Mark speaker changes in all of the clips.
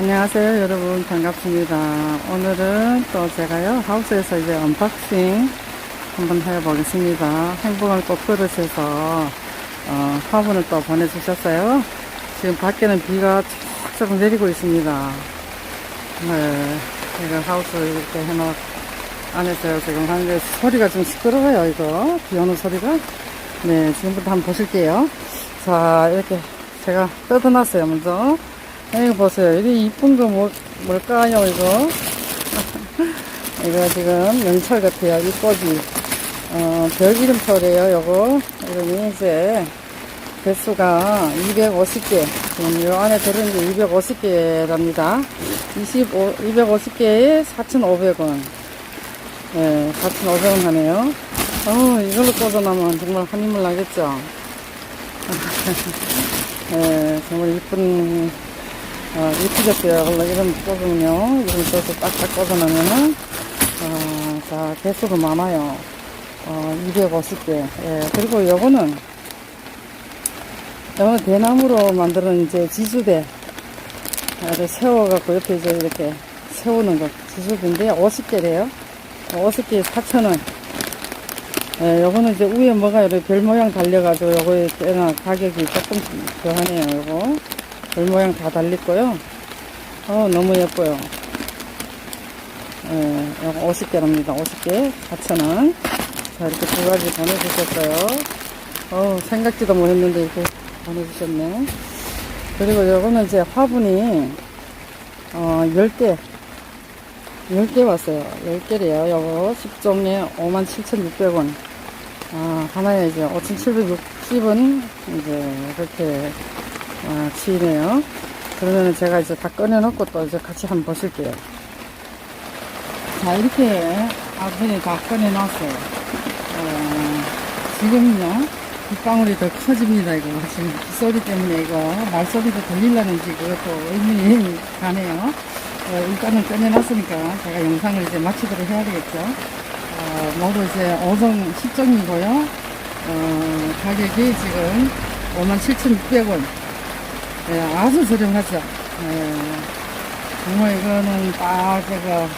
Speaker 1: 안녕하세요 여러분. 반갑습니다. 오늘은 또 제가요 하우스에서 이제 언박싱 한번 해보겠습니다. 행복한 꽃그릇에서 어, 화분을 또 보내주셨어요. 지금 밖에는 비가 촉촉 내리고 있습니다. 네 제가 하우스 이렇게 해놓 안에서 지금 하는데 소리가 좀 시끄러워요 이거. 비 오는 소리가. 네 지금부터 한번 보실게요. 자 이렇게 제가 뜯어놨어요 먼저 이거 보세요. 이게 이쁜 거 뭐, 뭘까요, 이거? 이거 지금 명찰 같아요. 이 꽃이. 어, 별 이름표래요, 요거. 이름이 이제, 개수가 250개. 지금 요 안에 들은 게 250개랍니다. 25, 250개에 4,500원. 네, 4,500원 하네요. 어, 이걸로 꽂아놓으면 정말 한인물 나겠죠? 네, 정말 이쁜 어. 원래 이런 꽂으면요. 이런 써서 딱딱 꽂아놓으면은, 어, 자, 개수가 많아요. 어, 250개. 예, 그리고 요거는, 요거는 대나무로 만드는 이제 지주대. 이렇게 세워갖고 옆에 이제 이렇게 세우는 거. 지주대인데 50개래요. 50개에 4,000원. 예, 요거는 이제 위에 뭐가 이렇게 별 모양 달려가지고 요거에 꽤나 가격이 조금 더 하네요, 요거. 별 모양 다 달렸고요. 어, 너무 예뻐요. 예, 이거 50개랍니다. 50개, 4,000원. 자, 이렇게 두 가지 보내주셨어요. 어 생각지도 못했는데 이렇게 보내주셨네. 그리고 요거는 이제 화분이, 어, 10개. 10개 왔어요. 10개래요. 요거 10종에 57,600원. 아, 하나에 이제 5,760원. 이제, 이렇게 아, 치이네요. 그러면은 제가 이제 다 꺼내놓고 또 이제 같이 한번 보실게요. 자, 이렇게 아분이 다 꺼내놨어요. 어, 지금은요, 빗방울이 더 커집니다, 이거. 지금 빗소리 때문에 이거, 말소리도 들리려는지 그것도 의문이 가네요. 어, 일단은 꺼내놨으니까 제가 영상을 이제 마치도록 해야 되겠죠. 어, 모두 이제 5종 10종이고요. 어, 가격이 지금 57,600원. 예, 아주 저렴하죠. 예, 정말 이거는 딱 제가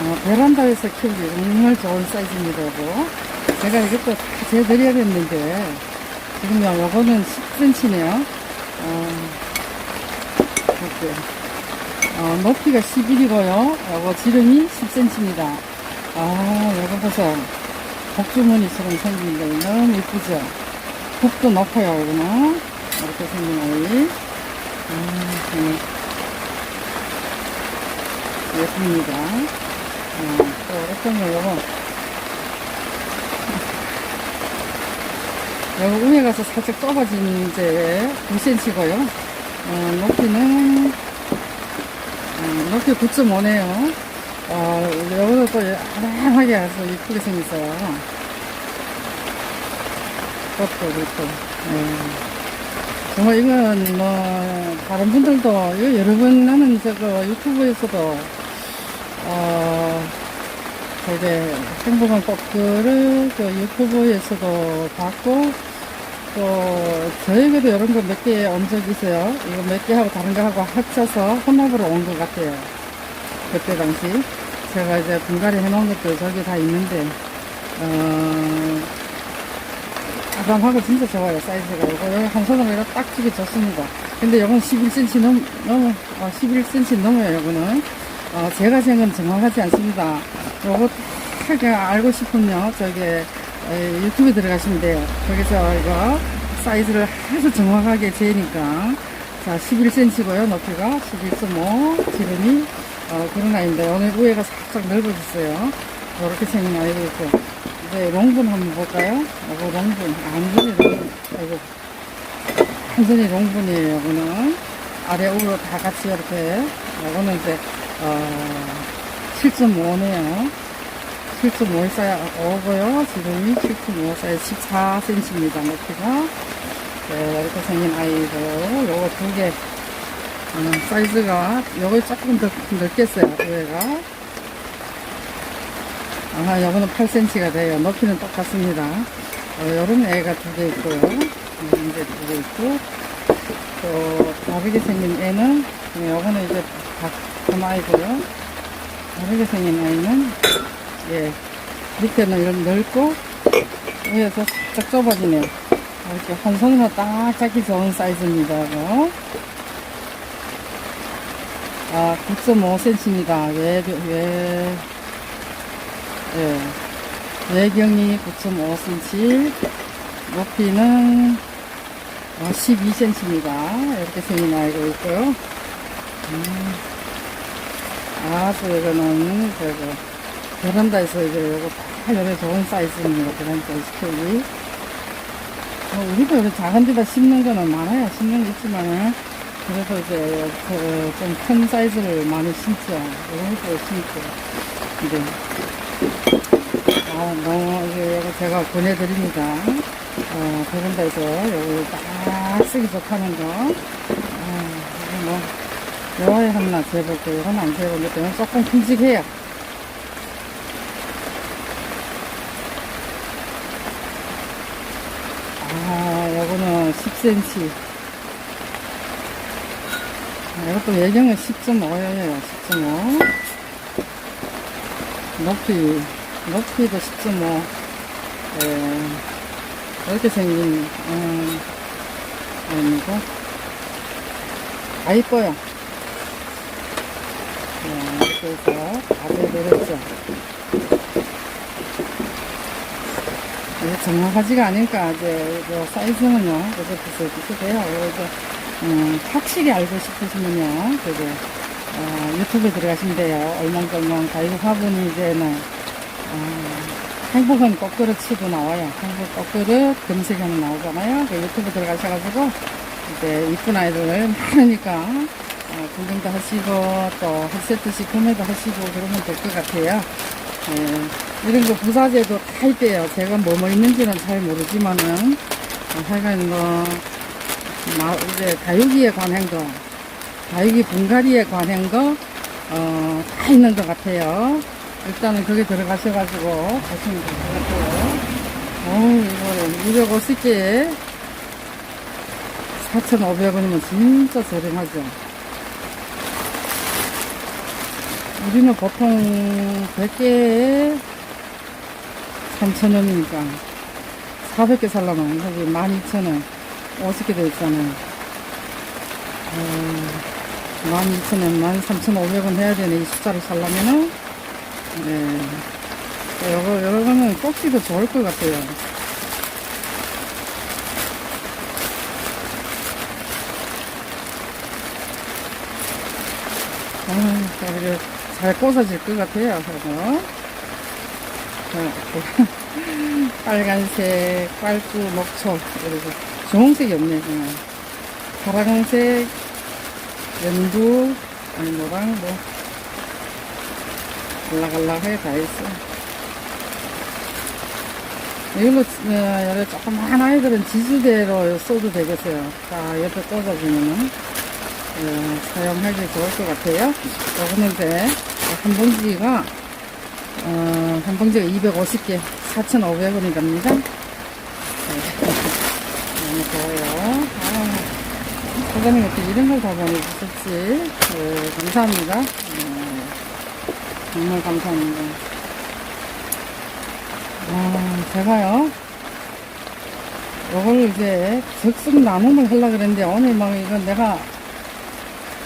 Speaker 1: 어, 베란다에서 키우기 정말 좋은 사이즈입니다. 이거. 제가 이것도 다 재드려야겠는데 지금요 요거는 10cm네요. 어, 이렇게 어, 높이가 11이고요. 요거 지름이 10cm입니다. 아 요거 보세요. 복주머니처럼 생긴 게 너무 이쁘죠. 폭도 높아요 이거는 이렇게 생긴 아이. 음, 네. 예쁩니다. 어, 또 어떤 거, 요거. 요거 위에 가서 살짝 좁아진 이제 9cm고요. 어, 높이는, 어, 높이 9.5네요. 어, 요거도 또 아담하게 아주 이쁘게 생겼어요. 그것도 그렇고, 네. 정말 이건 뭐 다른 분들도 이거 여러 번 나는 저거 유튜브에서도 어 되게 행복한 꽃들을 그 유튜브에서도 봤고 또 저에게도 이런 거 몇 개 온 적 있어요. 이거 몇 개 하고 다른 거 하고 합쳐서 혼합으로 온 것 같아요. 그때 당시 제가 이제 분갈이 해놓은 것도 저기 다 있는데 어 아담하고 진짜 좋아요, 사이즈가. 이거 한 손으로 딱 쥐기 좋습니다. 근데 이건 11cm 넘, 넘어, 어, 11cm 넘어요, 이거는. 어, 제가 생은 정확하지 않습니다. 요거 딱 알고 싶으면, 저기, 에, 유튜브에 들어가시면 돼요. 거기서 이거 사이즈를 아주 정확하게 재니까. 자, 11cm고요, 높이가. 11.5, 지름이. 어, 그런 아이인데, 오늘 위에가 살짝 넓어졌어요. 이렇게 생긴 아이도 있고. 이제 롱분 한번 볼까요? 이거 롱분. 완전히 롱분. 이거 완전히 롱분이에요. 이거는 아래 우로 다 같이 이렇게. 이거는 이제 어 7.5네요. 7.5 사이 오고요. 지름이 7.5 사이 14cm입니다. 높이가. 네, 이렇게 생긴 아이고 요거 두 개. 음, 사이즈가 요거 조금 더 넓겠어요. 위에가. 아, 요거는 8cm가 돼요. 높이는 똑같습니다. 어, 요런 애가 두 개 있고요. 음, 이제 두 개 있고. 또 다르게 생긴 애는 예, 요거는 이제 닭 아이고요. 다르게 생긴 아이는 예 밑에는 이런 넓고 위에서 살짝 좁아지네요. 이렇게 한 손으로 딱 잡기 좋은 사이즈입니다. 이거. 아 9.5cm입니다. 외, 외, 예. 외경이 9.5cm, 높이는 12cm입니다. 이렇게 생긴 아이가 있고요. 음, 아주 이거는, 저거, 베란다에서 이제 요거 다 요래 좋은 사이즈입니다. 베란다 스케일이. 뭐 우리도 이렇게 작은 데다 심는 거는 많아요. 심는 게 있지만, 그래도 이제, 좀큰 사이즈를 많이 심죠. 이런 심죠. 이제. 아, 너무, 이게, 이거 제가 보내드립니다. 어, 베란다에서 요거 딱 쓰기 좋다는 거. 아, 이거 뭐, 요거에 하나 재볼게요. 이건 안 재보기 때문에 조금 큼직해요. 아, 요거는 10cm. 아, 이것도 예경은 10.5예요. 10.5. 높이, 높이도 10.5. 예, 이렇게 생긴, 음, 아니고. 아, 이뻐요. 예, 이렇게 해서 밥을 내렸죠. 이게 정확하지가 않으니까, 이제, 요 사이즈는요, 이렇게 이렇게 돼요. 그래서, 음, 확실히 알고 싶으시면요, 그게, 어, 유튜브에 들어가시면 돼요. 얼렁덜렁 가이드 화분이 이제는, 어, 행복은 꽃그릇 치고 나와요. 행복 꽃그릇 검색하면 나오잖아요. 그 유튜브 들어가셔가지고, 이제 이쁜 아이들 많으니까, 어, 구경도 하시고, 또한 세트씩 구매도 하시고, 그러면 될 것 같아요. 예, 이런 거 부사제도 다 있대요. 제가 뭐뭐 있는지는 잘 모르지만은, 어, 하여간 뭐, 마, 이제 다육이에 관한 거, 다육이 분갈이에 관한 거, 어, 다 있는 것 같아요. 일단은 거기 들어가셔가지고 보시면 될 것 같아요. 어우, 이거는 250개에 4,500원이면 진짜 저렴하죠. 우리는 보통 100개에 3,000원이니까 400개 살려면 여기 12,000원 50개 돼 있잖아요. 어, 12,000원, 13,500원 해야 되네. 이 숫자를 살려면은. 네. 요거, 요거는 꼭지도 좋을 것 같아요. 아, 이게 잘 꽂아질 것 같아요. 자, 빨간색, 빨주, 목초. 그리고 주홍색이 없네, 그냥. 파란색, 연두, 아니, 노랑, 뭐. 갈라갈라하게 다 있어. 이걸로, 어, 여기 조그만 아이들은 지지대로 써도 되겠어요. 자, 옆에 꽂아주면은, 어, 사용하기 좋을 것 같아요. 이제, 한 봉지가, 어, 한 봉지가 250개, 4,500원이 갑니다. 네. 너무 좋아요. 아, 사장님 어떻게 이런 걸 다 보내주셨지? 네, 감사합니다. 네, 정말 감사합니다. 아, 제가요, 요걸 이제 적습 나눔을 하려고 그랬는데, 오늘 막 이건 내가,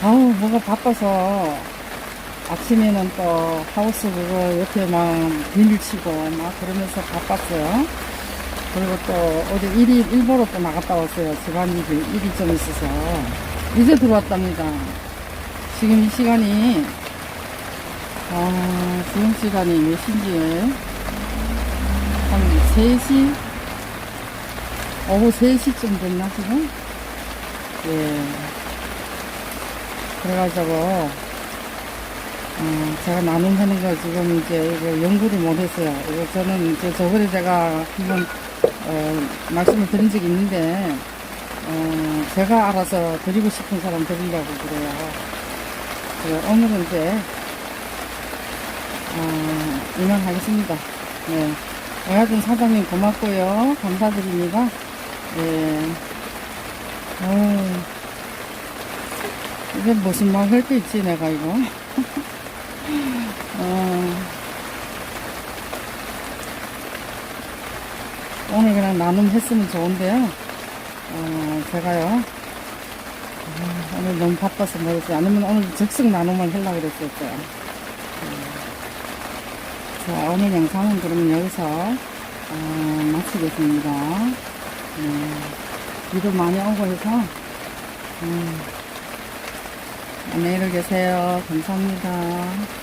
Speaker 1: 아우, 뭐가 바빠서, 아침에는 또 하우스 그거 옆에 막 비밀치고 막 그러면서 바빴어요. 그리고 또 어제 일이 일보러 또 나갔다 왔어요. 집안일이 일이 좀 있어서 이제 들어왔답니다. 지금 이 시간이 아 지금 시간이 몇 시인지 한 3시 오후 3시쯤 됐나 지금? 예. 그래가지고 어, 제가 나눔하는 거 지금 이제 이거 연구를 못 했어요. 이거 저는 이제 저번에 제가 한번 어, 말씀을 드린 적이 있는데 어, 제가 알아서 드리고 싶은 사람 드리려고 그래요. 그래, 오늘은 이제 어, 이만하겠습니다. 네. 여하튼 사장님 고맙고요. 감사드립니다. 네. 어, 이게 무슨 말 할 게 있지, 내가 이거. 어, 오늘 그냥 나눔했으면 좋은데요. 어, 제가요. 아, 오늘 너무 바빠서 모르지. 아니면 오늘 즉석 나눔을 하려고 거야. 자, 오늘 영상은 그러면 여기서 어, 마치겠습니다. 음, 비도 많이 오고 해서 음, 안녕히 계세요. 감사합니다.